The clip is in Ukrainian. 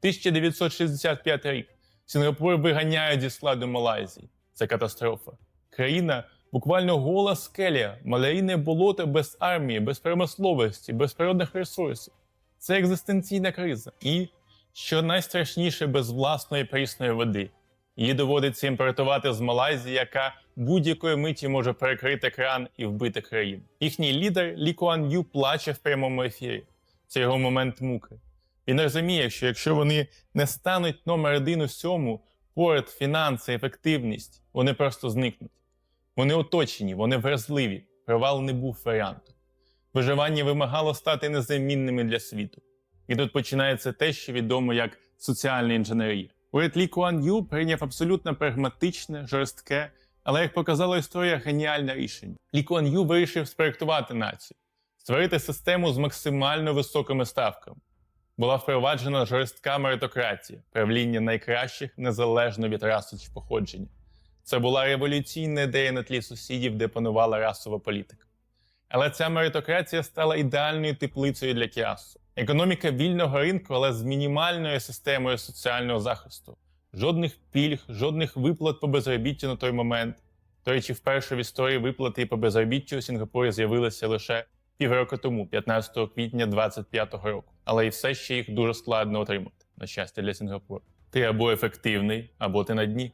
1965 рік. Сінгапур виганяють зі складу Малайзії. Це катастрофа. Країна буквально гола скеля, малярійне болото без армії, без промисловості, без природних ресурсів. Це екзистенційна криза. І, що найстрашніше, без власної прісної води. Її доводиться імпортувати з Малайзії, яка будь-якої миті може перекрити кран і вбити країну. Їхній лідер Лі Куан Ю плаче в прямому ефірі. Це його момент муки. Він розуміє, що якщо вони не стануть номер один у всьому, поряд, фінанси, ефективність, вони просто зникнуть. Вони оточені, вони вразливі. Провал не був варіантом. Виживання вимагало стати незамінними для світу. І тут починається те, що відомо як соціальна інженерія. Уряд Лі Куан Ю прийняв абсолютно прагматичне, жорстке, але як показала історія, геніальне рішення. Лі Куан Ю вирішив спроектувати націю, створити систему з максимально високими ставками. Була впроваджена жорстка меритократія, правління найкращих незалежно від раси чи походження. Це була революційна ідея на тлі сусідів, де панувала расова політика. Але ця меритократія стала ідеальною теплицею для Кіасу. Економіка вільного ринку, але з мінімальною системою соціального захисту. Жодних пільг, жодних виплат по безробіттю на той момент. До речі, вперше в історії виплати по безробіттю у Сінгапурі з'явилися лише півроку тому, 15 квітня 2025 року. Але і все ще їх дуже складно отримати, на щастя для Сінгапуру. Ти або ефективний, або ти на дні.